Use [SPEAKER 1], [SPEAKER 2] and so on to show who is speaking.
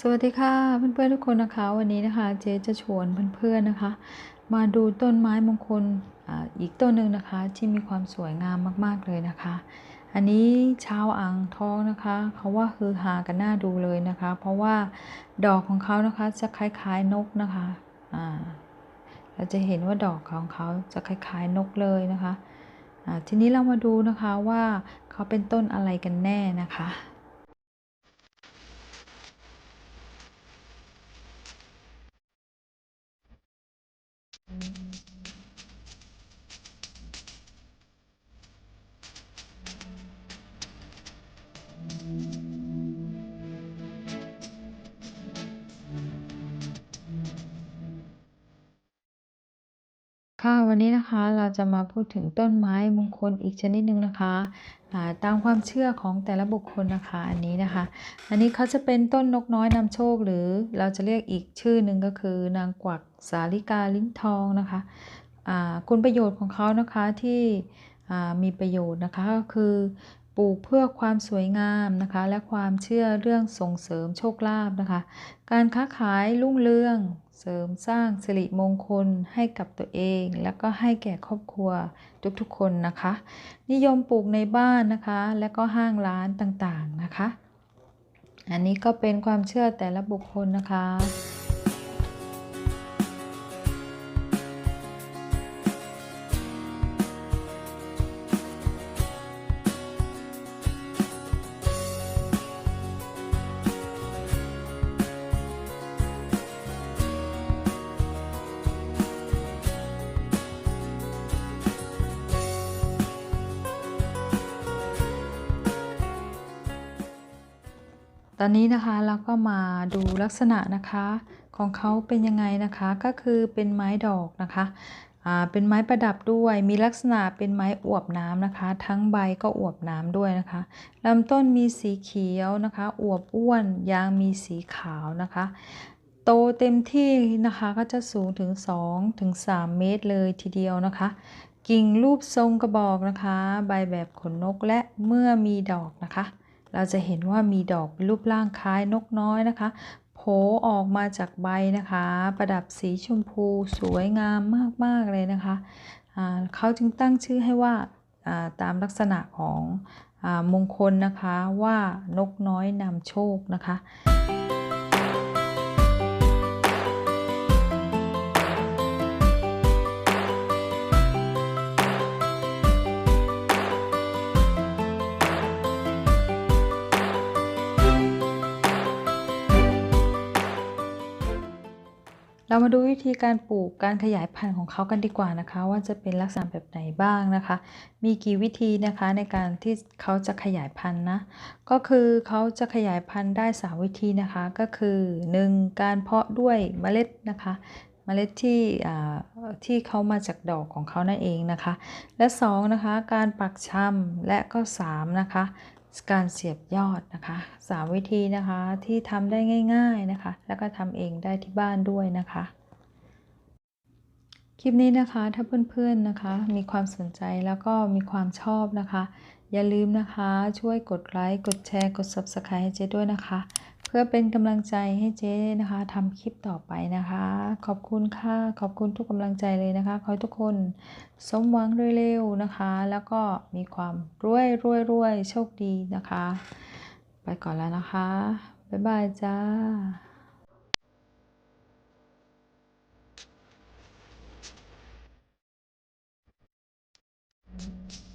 [SPEAKER 1] สวัสดีค่ะเพื่อนๆทุกคนนะคะ วันนี้นะคะเจ๊จะชวนเพื่อนๆนะคะ มาดูต้นไม้มงคลออีกต้นหนึ่งนะคะที่มีความสวยงามมากๆเลยนะคะ อันนี้ชาวอ่างทองนะคะเขาว่าฮือฮากันน่าดูเลยนะคะ เพราะว่าดอกของเขานะคะจะคล้ายๆนกนะคะอ่าเราจะเห็นว่าดอกของเขาจะคล้ายๆนกเลยนะคะทีนี้เรามาดูนะคะว่าเขาเป็นต้นอะไรกันแน่นะคะ ค่ะวันนี้นะคะเราจะมาพูดถึงต้นไม้มงคลอีกชนิดหนึ่งนะคะตามความเชื่อของแต่ละบุคคลนะคะอันนี้นะคะ อันนี้เขาจะเป็นต้นนกน้อยนำโชคหรือเราจะเรียกอีกชื่อหนึ่งก็คือ นางกวักสาลิกาลิ้นทองนะคะคุณประโยชน์ของเขานะคะที่อ่มีประโยชน์นะคะก็คือปลูกเพื่อความสวยงามนะคะ และความเชื่อเรื่องส่งเสริมโชคลาภนะคะ การค้าขายรุ่งเรือง เสริมสร้างสิริมงคลให้กับตัวเอง แล้วก็ให้แก่ครอบครัวทุกๆคนนะคะ นิยมปลูกในบ้านนะคะ และก็ห้างร้านต่างๆนะคะ อันนี้ก็เป็นความเชื่อแต่ละบุคคลนะคะ ตอนนี้นะคะเราก็มาดูลักษณะนะคะของเขาเป็นยังไงนะคะก็คือเป็นไม้ดอกนะคะเป็นไม้ประดับด้วยมีลักษณะเป็นไม้อวบน้ำนะคะ ทั้งใบก็อวบน้ำด้วยนะคะลำต้นมีสีเขียวนะคะ อวบอ้วนยางมีสีขาวนะคะ โตเต็มที่นะคะก็จะสูงถึง2ถึง3เมตรเลยทีเดียวนะคะ กิ่งรูปทรงกระบอกนะคะ ใบแบบขนนกและเมื่อมีดอกนะคะ เราจะเห็นว่ามีดอกรูปร่างคล้ายนกน้อยนะคะโผล่ออกมาจากใบนะคะ ประดับสีชมพูสวยงามมากๆเลยนะคะเขาจึงตั้งชื่อให้ว่าตามลักษณะของอมงคลนะคะว่านกน้อยนำโชคนะคะ เรามาดูวิธีการปลูกการขยายพันธุ์ของเขากันดีกว่านะคะ ว่าจะเป็นลักษณะแบบไหนบ้างนะคะ มีกี่วิธีนะคะในการที่เขาจะขยายพันธุ์นะก็คือเขาจะขยายพันธุ์ได้3วิธีนะคะ ก็คือ 1. การเพาะด้วยเมล็ดนะคะเมล็ดที่ที่เขามาจากดอกของเขานั่นเองนะคะ และ2นะคะการปักชำและก็3นะคะ การเสียบยอดนะคะ 3 วิธีนะคะที่ทำได้ง่าย ๆนะคะ แล้วก็ทำเองได้ที่บ้านด้วยนะคะ คลิปนี้นะคะถ้าเพื่อนๆนะคะ มีความสนใจแล้วก็มีความชอบนะคะ อย่าลืมนะคะช่วยกดไลค์กดแชร์กด Subscribe ให้เจ๊ด้วยนะคะ พื่อเป็นกำลังใจให้เจ๊นะคะทำคลิปต่อไปนะคะ ขอบคุณค่ะขอบคุณทุกกำลังใจเลยนะคะ ขอให้ทุกคนสมหวังเร็วๆนะคะ แล้วก็มีความรวยรวยรวยโชคดีนะคะ ไปก่อนแล้วนะคะ บ๊ายบายจ้าうん。